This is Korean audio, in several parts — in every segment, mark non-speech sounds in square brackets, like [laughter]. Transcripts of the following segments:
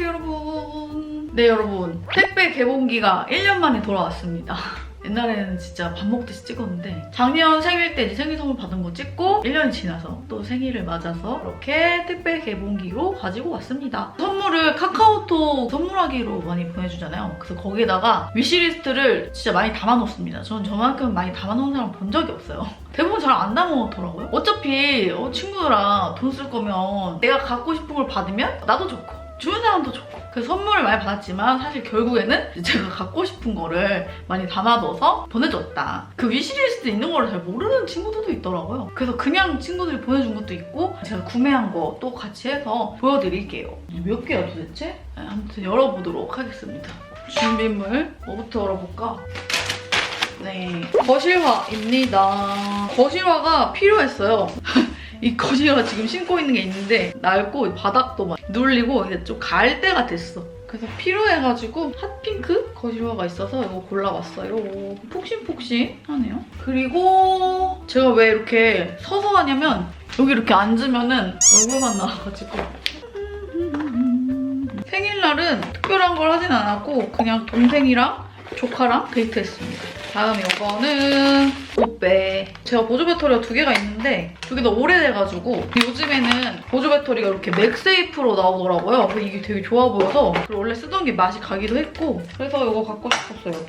안녕하세요 여러분. 네 여러분. 택배 개봉기가 1년 만에 돌아왔습니다. [laughs] 옛날에는 진짜 밥 먹듯이 찍었는데 작년 생일 때 이제 생일 선물 받은 거 찍고 1년이 지나서 또 생일을 맞아서 이렇게 택배 개봉기로 가지고 왔습니다. 선물을 카카오톡 선물하기로 많이 보내주잖아요. 그래서 거기에다가 위시리스트를 진짜 많이 담아놓습니다. 저는 저만큼 많이 담아놓은 사람 본 적이 없어요. [laughs] 대부분 잘 안 담아놓더라고요. 어차피 어, 친구랑 돈 쓸 거면 내가 갖고 싶은 걸 받으면 나도 좋고 주는 사람도 좋고 그 선물을 많이 받았지만 사실 결국에는 제가 갖고 싶은 거를 많이 담아둬서 보내줬다 그 위시리스트 있는 거를 잘 모르는 친구들도 있더라고요 그래서 그냥 친구들이 보내준 것도 있고 제가 구매한 거 또 같이 해서 보여드릴게요 몇 개야 도대체? 네, 아무튼 열어보도록 하겠습니다 준비물 뭐부터 열어볼까? 네, 거실화입니다. 거실화가 필요했어요. [laughs] 이 거실화 지금 신고 있는 게 있는데 낡고 바닥도 막 눌리고 이게 좀 가을 때가 됐어. 그래서 필요해가지고 핫핑크 거실화가 있어서 이거 골라봤어요. 폭신폭신하네요. 그리고 제가 왜 이렇게 서서 하냐면 여기 이렇게 앉으면은 얼굴만 나와가지고 생일날은 특별한 걸 하진 않았고 그냥 동생이랑 조카랑 데이트했습니다. 다음 이거는 옷배. 제가 보조 배터리가 두 개가 있는데 두 개 다 오래돼가지고 요즘에는 보조 배터리가 이렇게 맥세이프로 나오더라고요. 그래서 이게 되게 좋아 보여서 원래 쓰던 게 맛이 가기도 했고 그래서 이거 갖고 싶었어요.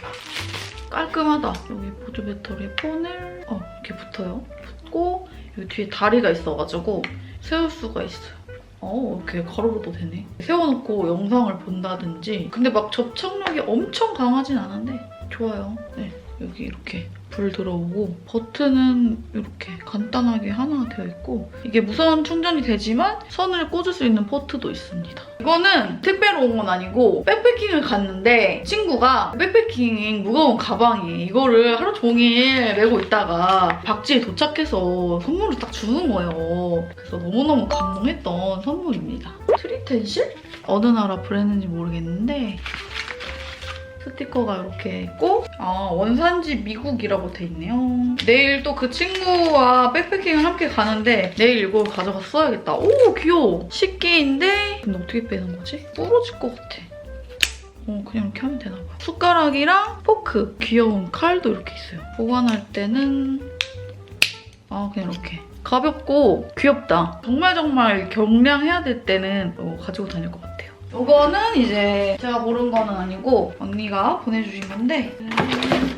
깔끔하다. 여기 보조 배터리 폰을 어, 이렇게 붙어요. 붙고 여기 뒤에 다리가 있어가지고 세울 수가 있어요. 어, 이렇게 가로로도 되네. 세워놓고 영상을 본다든지. 근데 막 접착력이 엄청 강하진 않은데 좋아요. 네, 여기 이렇게 불 들어오고 버튼은 이렇게 간단하게 하나 되어 있고 이게 무선 충전이 되지만 선을 꽂을 수 있는 포트도 있습니다. 이거는 택배로 온 건 아니고 백패킹을 갔는데 친구가 백패킹 무거운 가방에 이거를 하루 종일 메고 있다가 박지에 도착해서 선물을 딱 주는 거예요. 그래서 너무너무 감동했던 선물입니다. 트리텐실? 어느 나라 브랜드인지 모르겠는데 스티커가 이렇게 있고 아 원산지 미국이라고 돼 있네요. 내일 또 그 친구와 백패킹을 함께 가는데 내일 이걸 가져가 써야겠다. 오 귀여워. 식기인데 근데 어떻게 빼는 거지? 부러질 것 같아. 어 그냥 이렇게 하면 되나 봐. 숟가락이랑 포크 귀여운 칼도 이렇게 있어요. 보관할 때는 아 그냥 이렇게 가볍고 귀엽다. 정말 정말 경량해야 될 때는 이거 가지고 다닐 것 같아요. 이거는 이제 제가 고른 거는 아니고 언니가 보내주신 건데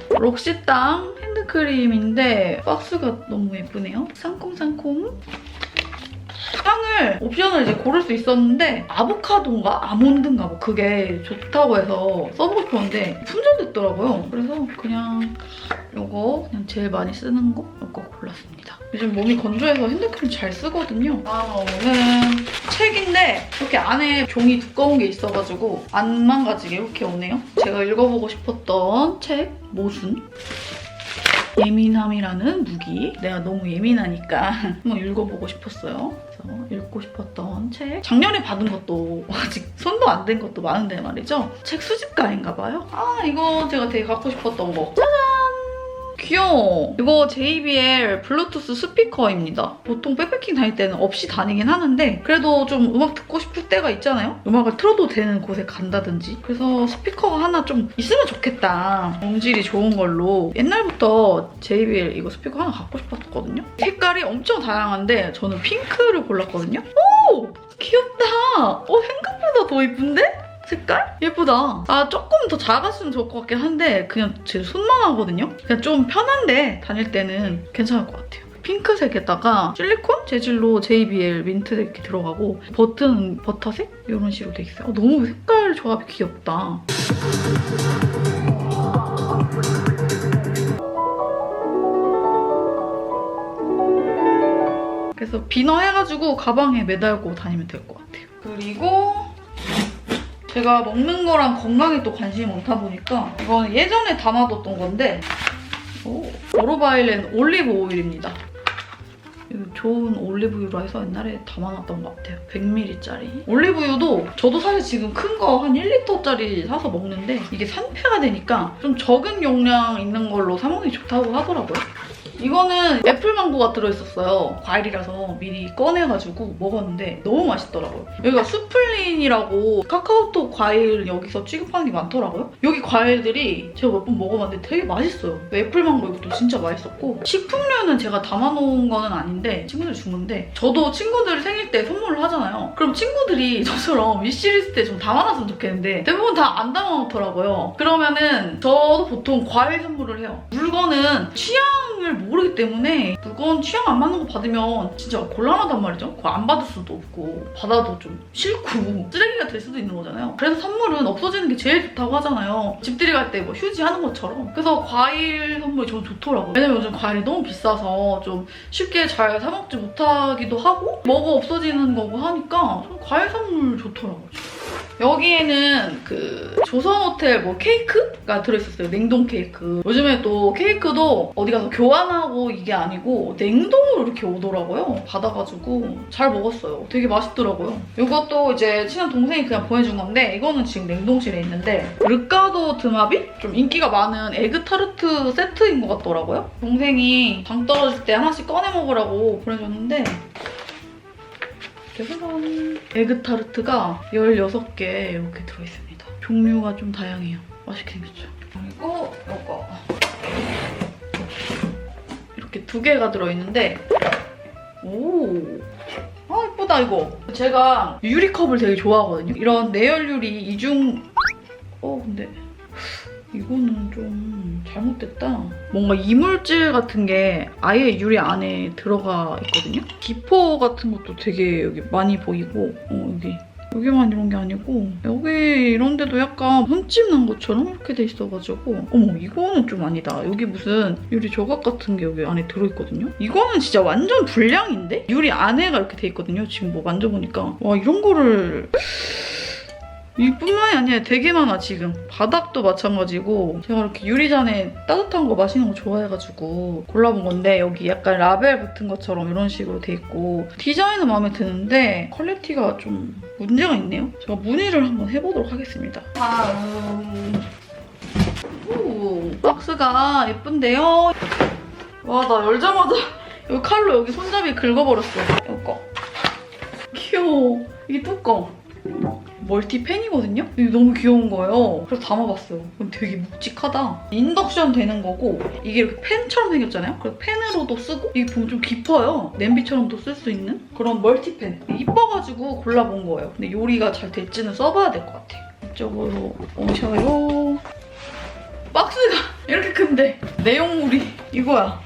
록시땅 핸드크림인데 박스가 너무 예쁘네요. 상콤상콤. 향을 옵션을 이제 고를 수 있었는데 아보카도인가 아몬드인가 뭐 그게 좋다고 해서 써보고 싶었는데 품절됐더라고요. 그래서 그냥 이거 그냥 제일 많이 쓰는 거 이거 골랐습니다. 요즘 몸이 건조해서 핸드크림 잘 쓰거든요. 다음은 책인데 이렇게 안에 종이 두꺼운 게 있어가지고 안 망가지게 이렇게 오네요. 제가 읽어보고 싶었던 책 모순. 예민함이라는 무기. 내가 너무 예민하니까 [laughs] 한번 읽어보고 싶었어요. 그래서 읽고 싶었던 책. 작년에 받은 것도 [laughs] 아직 손도 안 댄 것도 많은데 말이죠. 책 수집가인가 봐요. 아 이거 제가 되게 갖고 싶었던 거. 짜잔! 귀여워. 이거 JBL 블루투스 스피커입니다. 보통 백패킹 다닐 때는 없이 다니긴 하는데 그래도 좀 음악 듣고 싶을 때가 있잖아요. 음악을 틀어도 되는 곳에 간다든지. 그래서 스피커가 하나 좀 있으면 좋겠다. 음질이 좋은 걸로. 옛날부터 JBL 이거 스피커 하나 갖고 싶었거든요. 색깔이 엄청 다양한데 저는 핑크를 골랐거든요. 오! 귀엽다. 어, 생각보다 더 이쁜데? 색깔? 예쁘다. 아 조금 더 작았으면 좋을 것 같긴 한데 그냥 제 손만 하거든요. 그냥 좀 편한데 다닐 때는 괜찮을 것 같아요. 핑크색에다가 실리콘 재질로 JBL 민트 이렇게 들어가고 버튼 버터색 이런 식으로 돼 있어요. 어, 너무 색깔 조합이 귀엽다. 그래서 비너 해가지고 가방에 매달고 다니면 될 것 같아요. 그리고 제가 먹는 거랑 건강에 또 관심이 많다 보니까 이거는 예전에 담아뒀던 건데 오, 오로바일렌 올리브 오일입니다. 좋은 올리브유로 해서 옛날에 담아놨던 것 같아요. 100ml짜리. 올리브유도 저도 사실 지금 큰 거 한 1리터짜리 사서 먹는데 이게 산패가 되니까 좀 적은 용량 있는 걸로 사 먹는 게 좋다고 하더라고요. 이거는 애플망고가 들어있었어요. 과일이라서 미리 꺼내가지고 먹었는데 너무 맛있더라고요. 여기가 수플린이라고 카카오톡 과일 여기서 취급하는 게 많더라고요. 여기 과일들이 제가 몇 번 먹어봤는데 되게 맛있어요. 애플망고 이것도 진짜 맛있었고 식품류는 제가 담아놓은 거는 아닌데 친구들 준 건데 저도 친구들 생일 때 선물을 하잖아요. 그럼 친구들이 [laughs] 저처럼 위시리스트에 좀 담아놨으면 좋겠는데 대부분 다 안 담아놓더라고요. 그러면은 저도 보통 과일 선물을 해요. 물건은 취향 을 모르기 때문에 물건 취향 안 맞는 거 받으면 진짜 곤란하단 말이죠. 그거 안 받을 수도 없고 받아도 좀 싫고 쓰레기가 될 수도 있는 거잖아요. 그래서 선물은 없어지는 게 제일 좋다고 하잖아요. 집들이 갈 때 뭐 휴지 하는 것처럼. 그래서 과일 선물이 저는 좋더라고요. 왜냐면 요즘 과일이 너무 비싸서 좀 쉽게 잘 사먹지 못하기도 하고 먹어 없어지는 거고 하니까 과일 선물 좋더라고요. 여기에는 그 조선호텔 뭐 케이크가 들어있었어요. 냉동 케이크. 요즘에 또 케이크도 어디 가서 교환하고 이게 아니고 냉동으로 이렇게 오더라고요. 받아가지고 잘 먹었어요. 되게 맛있더라고요. 이것도 이제 친한 동생이 그냥 보내준 건데 이거는 지금 냉동실에 있는데 르카도 드마비? 좀 인기가 많은 에그 타르트 세트인 것 같더라고요. 동생이 당 떨어질 때 하나씩 꺼내 먹으라고 보내줬는데 짜잔. 에그타르트가 16개 이렇게 들어있습니다. 종류가 좀 다양해요. 맛있게 생겼죠? 그리고 이거 이렇게 두 개가 들어있는데 오, 아 예쁘다 이거. 제가 유리컵을 되게 좋아하거든요. 이런 내열 유리 이중 어 근데 이거는 좀 잘못됐다. 뭔가 이물질 같은 게 아예 유리 안에 들어가 있거든요. 기포 같은 것도 되게 여기 많이 보이고 어, 여기 여기만 이런 게 아니고 여기 이런 데도 약간 흠집 난 것처럼 이렇게 돼 있어가지고 어머 이거는 좀 아니다. 여기 무슨 유리 조각 같은 게 여기 안에 들어있거든요. 이거는 진짜 완전 불량인데? 유리 안에가 이렇게 돼 있거든요. 지금 뭐 만져보니까 와 이런 거를 이뿐만이 아니라 되게 많아 지금. 바닥도 마찬가지고 제가 이렇게 유리잔에 따뜻한 거 마시는 거 좋아해가지고 골라본 건데 여기 약간 라벨 붙은 것처럼 이런 식으로 돼 있고 디자인은 마음에 드는데 퀄리티가 좀 문제가 있네요. 제가 문의를 한번 해보도록 하겠습니다. 다음 오, 박스가 예쁜데요? 와 나 열자마자 [laughs] 여기 칼로 여기 손잡이 긁어버렸어. 이거 귀여워. 이게 뚜껑 멀티팬이거든요? 이게 너무 귀여운 거예요. 그래서 담아봤어요. 되게 묵직하다. 인덕션 되는 거고 이게 이렇게 팬처럼 생겼잖아요? 그래서 팬으로도 쓰고 이게 보면 좀 깊어요. 냄비처럼도 쓸 수 있는 그런 멀티팬. 이뻐가지고 골라본 거예요. 근데 요리가 잘 될지는 써봐야 될 것 같아요. 이쪽으로 오셔요. 박스가 [laughs] 이렇게 큰데 내용물이 이거야.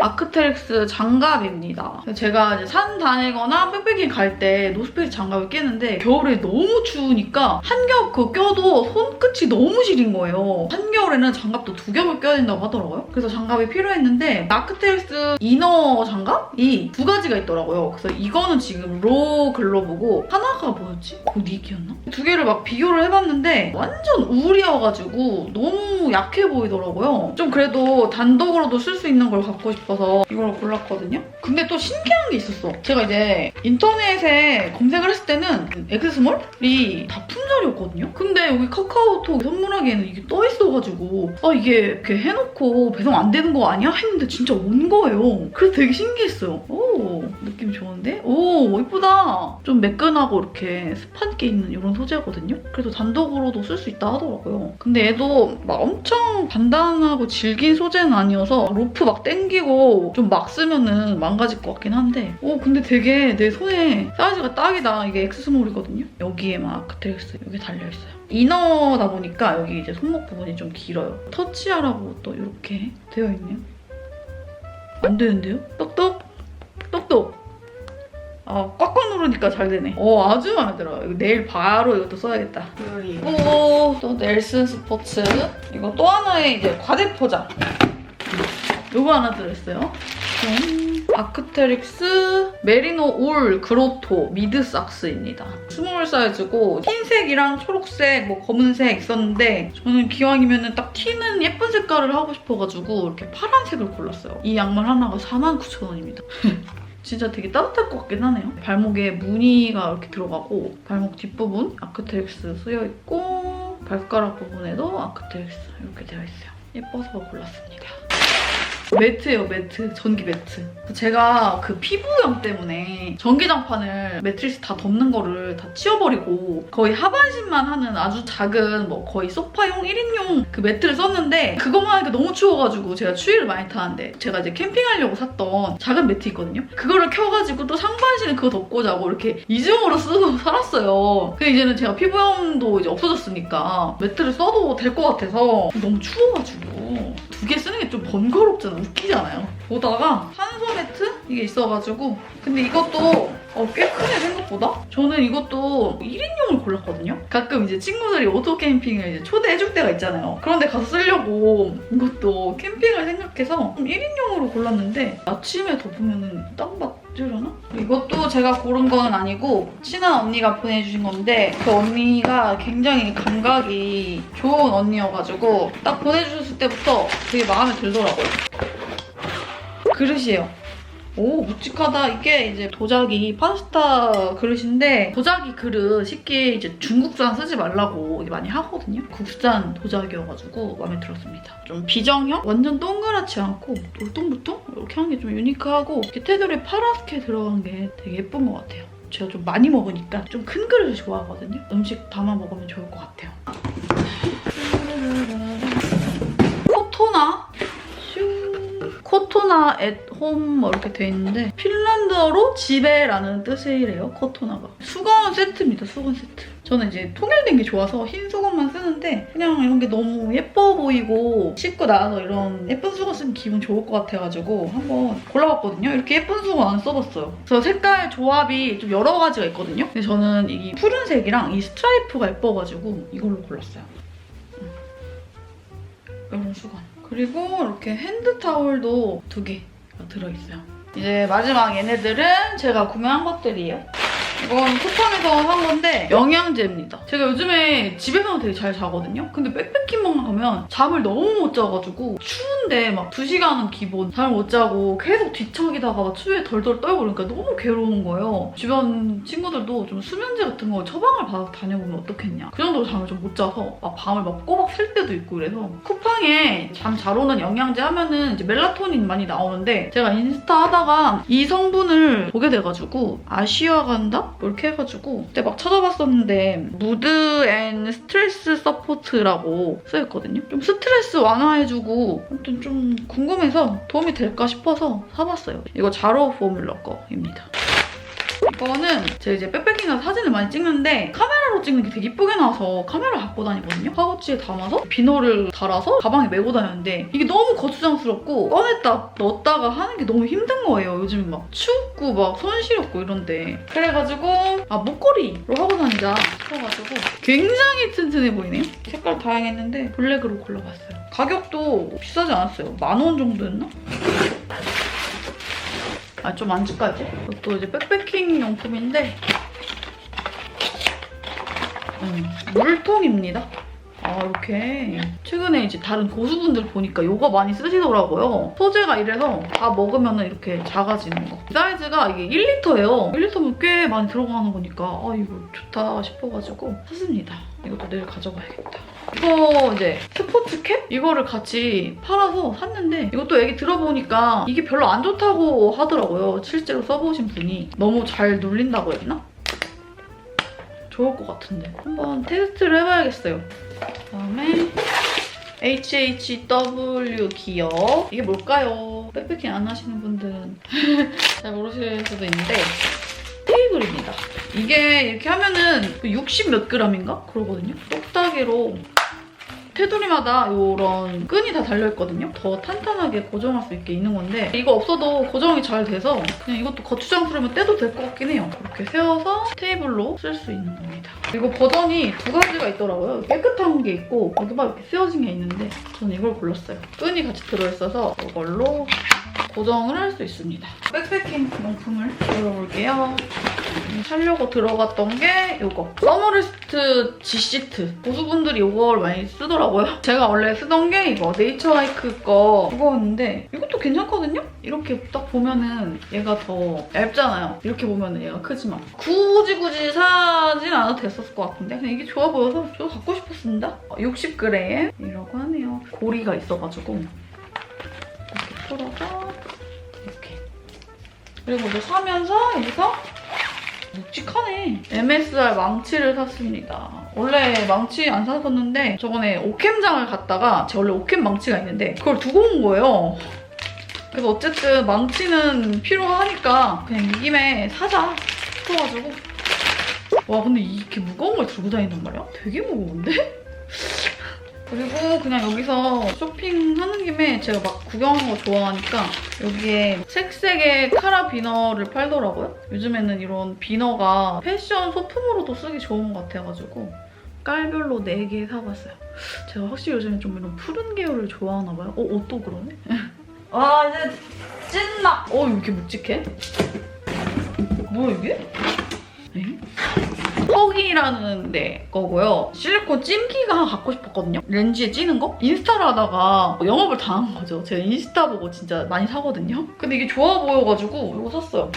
아크테릭스 장갑입니다. 제가 이제 산 다니거나 백패킹 갈 때 노스페이스 장갑을 끼는데 겨울에 너무 추우니까 한겹 그 껴도 손끝이 너무 시린 거예요. 한겨울에는 장갑도 두 겹을 껴야 된다고 하더라고요. 그래서 장갑이 필요했는데 아크테릭스 이너 장갑이 두 가지가 있더라고요. 그래서 이거는 지금 로 글로브고 하나가 뭐였지? 고닉이었나? 두 개를 막 비교를 해봤는데 완전 우울이어가지고 너무 약해 보이더라고요. 좀 그래도 단독으로도 쓸 수 있는 걸 갖고 싶어 서 이걸 골랐거든요. 근데 또 신기한 게 있었어. 제가 이제 인터넷에 검색을 했을 때는 엑스스몰이 다 품절이었거든요. 근데 여기 카카오톡 선물하기에는 이게 떠 있어가지고 아 이게 이렇게 해놓고 배송 안 되는 거 아니야? 했는데 진짜 온 거예요. 그래서 되게 신기했어요. 오 느낌 좋은데? 오 이쁘다. 좀 매끈하고 이렇게 습한 게 있는 이런 소재거든요. 그래서 단독으로도 쓸 수 있다 하더라고요. 근데 얘도 막 엄청 단단하고 질긴 소재는 아니어서 로프 막 땡기고 좀 막 쓰면은 망가질 것 같긴 한데 오 근데 되게 내 손에 사이즈가 딱이다. 이게 엑스스몰이거든요. 여기에만 아크테릭스 여기 달려있어요. 이너다 보니까 여기 이제 손목 부분이 좀 길어요. 터치하라고 또 이렇게 되어 있네요. 안 되는데요? 똑똑? 똑똑! 아, 꽉꽉 누르니까 잘 되네. 어, 아주 마음에 들어요. 이거 내일 바로 이것도 써야겠다. 그리고 또 넬슨 스포츠. 이거 또 하나의 이제 과대 포장. 요거 하나 들어있어요. 짠. 아크테릭스 메리노 울 그로토 미드 삭스입니다. 스몰 사이즈고 흰색이랑 초록색, 뭐 검은색 있었는데 저는 기왕이면 딱 튀는 예쁜 색깔을 하고 싶어가지고 이렇게 파란색을 골랐어요. 이 양말 하나가 49,000원입니다. [laughs] 진짜 되게 따뜻할 것 같긴 하네요. 발목에 무늬가 이렇게 들어가고 발목 뒷부분 아크테릭스 쓰여있고 발가락 부분에도 아크테릭스 이렇게 되어 있어요. 예뻐서 골랐습니다. 매트예요, 매트. 전기 매트. 제가 그 피부염 때문에 전기장판을 매트리스 다 덮는 거를 다 치워버리고 거의 하반신만 하는 아주 작은 뭐 거의 소파용 1인용 그 매트를 썼는데 그것만 하니까 너무 추워가지고 제가 추위를 많이 타는데 제가 이제 캠핑하려고 샀던 작은 매트 있거든요. 그거를 켜가지고 또 상반신에 그거 덮고 자고 이렇게 이중으로 쓰고 [laughs] 살았어요. 근데 이제는 제가 피부염도 이제 없어졌으니까 매트를 써도 될 것 같아서 너무 추워가지고 두 개 쓰는 게 좀 번거롭잖아. 웃기잖아요. 보다가 산소 매트 이게 있어가지고 근데 이것도 어, 꽤 크네 생각보다. 저는 이것도 1인용을 골랐거든요. 가끔 이제 친구들이 오토 캠핑을 이제 초대해줄 때가 있잖아요. 그런데 가서 쓰려고 이것도 캠핑을 생각해서 1인용으로 골랐는데 아침에 덮으면 땀 맞으려나? 이것도 제가 고른 건 아니고 친한 언니가 보내주신 건데 그 언니가 굉장히 감각이 좋은 언니여가지고 딱 보내주셨을 때부터 되게 마음에 들더라고요. 그릇이에요. 오 묵직하다. 이게 이제 도자기 파스타 그릇인데 도자기 그릇 쉽게 이제 중국산 쓰지 말라고 많이 하거든요. 국산 도자기여가지고 마음에 들었습니다. 좀 비정형? 완전 동그랗지 않고 울퉁불퉁? 이렇게 하는 게좀 유니크하고 테두리에 파랗게 들어간 게 되게 예쁜 것 같아요. 제가 좀 많이 먹으니까 좀 큰 그릇을 좋아하거든요. 음식 담아 먹으면 좋을 것 같아요. 코토나 앳홈 뭐 이렇게 돼 있는데 핀란드어로 집에라는 뜻이래요 코토나가. 수건 세트입니다 수건 세트. 저는 이제 통일된 게 좋아서 흰 수건만 쓰는데 그냥 이런 게 너무 예뻐 보이고 씻고 나와서 이런 예쁜 수건 쓰면 기분 좋을 것 같아가지고 한번 골라봤거든요. 이렇게 예쁜 수건 안 써봤어요. 그래서 색깔 조합이 좀 여러 가지가 있거든요. 근데 저는 이 푸른색이랑 이 스트라이프가 예뻐가지고 이걸로 골랐어요. 음. 이런 수건 그리고 이렇게 핸드타올도 두 개가 들어있어요. 이제 마지막 얘네들은 제가 구매한 것들이에요. 이건 쿠팡에서 산 건데 영양제입니다. 제가 요즘에 집에서는 되게 잘 자거든요. 근데 백패킹만 가면 잠을 너무 못 자가지고 추운데 막 2시간은 기본 잠을 못 자고 계속 뒤척이다가 막 추위에 덜덜 떨고 그러니까 너무 괴로운 거예요. 주변 친구들도 좀 수면제 같은 거 처방을 받아서 다녀보면 어떻겠냐. 그 정도로 잠을 좀 못 자서 막 밤을 막 꼬박 샐 때도 있고 그래서 쿠팡에 잠 잘 오는 영양제 하면은 이제 멜라토닌 많이 나오는데 제가 인스타 하다가 이 성분을 보게 돼가지고 아쉬어간다? 이렇게 해가지고 그때 막 찾아봤었는데 무드 앤 스트레스 서포트라고 쓰였거든요. 좀 스트레스 완화해주고 아무튼 좀 궁금해서 도움이 될까 싶어서 사봤어요. 이거 자로 포뮬러 거입니다. 이거는 제가 이제 백패킹에서 사진을 많이 찍는데 카메라로 찍는 게 되게 이쁘게 나와서 카메라 갖고 다니거든요. 파우치에 담아서 비너를 달아서 가방에 메고 다녔는데 이게 너무 거추장스럽고 꺼냈다 넣었다가 하는 게 너무 힘든 거예요. 요즘 막 춥고 막 손 시렵고 이런데 그래가지고 아 목걸이로 하고 다니자 싶어가지고 굉장히 튼튼해 보이네요. 색깔 다양했는데 블랙으로 골라봤어요. 가격도 비싸지 않았어요. 만 원 정도였나? 아, 좀 안주까지? 이것도 이제 백패킹 용품인데, 음, 물통입니다. 아, 이렇게. 최근에 이제 다른 고수분들 보니까 이거 많이 쓰시더라고요. 소재가 이래서 다 먹으면 이렇게 작아지는 거. 사이즈가 이게 1리터예요. 1리터면 꽤 많이 들어가는 거니까, 아, 이거 좋다 싶어가지고 샀습니다. 이것도 내일 가져가야겠다. 이거 이제 스포츠 캡? 이거를 같이 팔아서 샀는데 이것도 얘기 들어보니까 이게 별로 안 좋다고 하더라고요. 실제로 써보신 분이. 너무 잘 눌린다고 했나? 좋을 것 같은데. 한번 테스트를 해봐야겠어요. 그다음에 HHW 기어. 이게 뭘까요? 백패킹 안 하시는 분들은 [laughs] 잘 모르실 수도 있는데 테이블입니다. 이게 이렇게 하면은 60 몇 그램인가? 그러거든요. 똑딱이로 테두리마다 이런 끈이 다 달려있거든요. 더 탄탄하게 고정할 수 있게 있는 건데 이거 없어도 고정이 잘 돼서 그냥 이것도 거추장스러우면 떼도 될 것 같긴 해요. 이렇게 세워서 테이블로 쓸 수 있는 겁니다. 이거 버전이 두 가지가 있더라고요. 깨끗한 게 있고 여기만 이렇게 세워진 게 있는데 저는 이걸 골랐어요. 끈이 같이 들어있어서 이걸로 고정을 할 수 있습니다. 백패킹 용품을 열어볼게요. 사려고 들어갔던 게 이거. 서머리스트 G시트. 고수분들이 이걸 많이 쓰더라고요. 제가 원래 쓰던 게 이거 네이처하이크 거 그거였는데 이것도 괜찮거든요? 이렇게 딱 보면은 얘가 더 얇잖아요. 이렇게 보면은 얘가 크지만. 굳이 굳이 사진 않아도 됐었을 것 같은데? 그냥 이게 좋아 보여서 저도 갖고 싶었습니다. 60g이라고 하네요. 고리가 있어가지고 돌아가 이렇게. 그리고 이제 사면서 여기서 묵직하네. MSR 망치를 샀습니다. 원래 망치 안 샀었는데 저번에 오캠장을 갔다가 제가 원래 오캠 망치가 있는데 그걸 두고 온 거예요. 그래서 어쨌든 망치는 필요하니까 그냥 이 김에 사자 싶어가지고 와 근데 이렇게 무거운 걸 들고 다닌단 말이야? 되게 무거운데? 그리고 그냥 여기서 쇼핑하는 김에 제가 막 구경하는 거 좋아하니까 여기에 색색의 카라 비너를 팔더라고요. 요즘에는 이런 비너가 패션 소품으로도 쓰기 좋은 것 같아가지고 깔별로 4개 사봤어요. 제가 확실히 요즘에 좀 이런 푸른 계열을 좋아하나 봐요. 어, 옷도 그러네? [laughs] 와 이제 찐나! 어, 왜 이렇게 묵직해? 뭐야 이게? 엥? 턱이라는 데 거고요. 실리콘 찜기가 갖고 싶었거든요. 렌즈에 찌는 거? 인스타를 하다가 영업을 당한 거죠. 제가 인스타 보고 진짜 많이 사거든요. 근데 이게 좋아 보여가지고 이거 샀어요.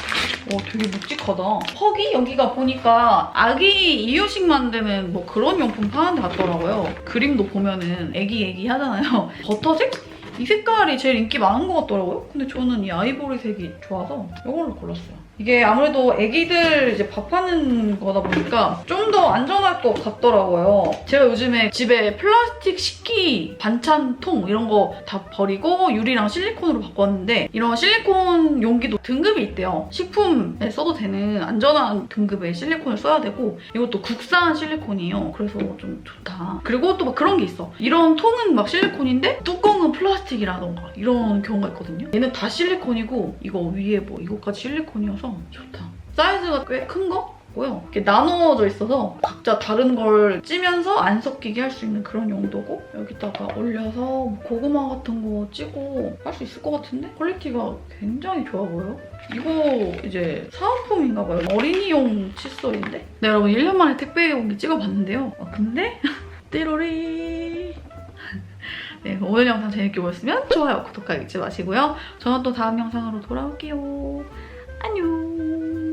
와 되게 묵직하다. 턱이 여기가 보니까 아기 이유식 만드는 뭐 그런 용품 파는 데 같더라고요. 그림도 보면은 애기 애기 하잖아요. [laughs] 버터색? 이 색깔이 제일 인기 많은 것 같더라고요. 근데 저는 이 아이보리색이 좋아서 이걸로 골랐어요. 이게 아무래도 애기들 이제 밥하는 거다 보니까 좀 더 안전할 것 같더라고요. 제가 요즘에 집에 플라스틱 식기 반찬통 이런 거 다 버리고 유리랑 실리콘으로 바꿨는데 이런 실리콘 용기도 등급이 있대요. 식품에 써도 되는 안전한 등급의 실리콘을 써야 되고 이것도 국산 실리콘이에요. 그래서 좀 좋다. 그리고 또 막 그런 게 있어. 이런 통은 막 실리콘인데 뚜껑은 플라스틱이라던가 이런 경우가 있거든요. 얘는 다 실리콘이고 이거 위에 뭐 이거까지 실리콘이어서 좋다. 사이즈가 꽤 큰 거? 고요. 이렇게 나눠져 있어서 각자 다른 걸 찌면서 안 섞이게 할 수 있는 그런 용도고 여기다가 올려서 뭐 고구마 같은 거 찌고 할 수 있을 것 같은데 퀄리티가 굉장히 좋아 보여요. 이거 이제 사은품인가 봐요. 어린이용 칫솔인데 네 여러분 1년 만에 택배 온게 찍어봤는데요. 아, 근데 [laughs] 띠로리 [laughs] 네, 오늘 영상 재밌게 보셨으면 좋아요, 구독하기 잊지 마시고요. 저는 또 다음 영상으로 돌아올게요. 안녕.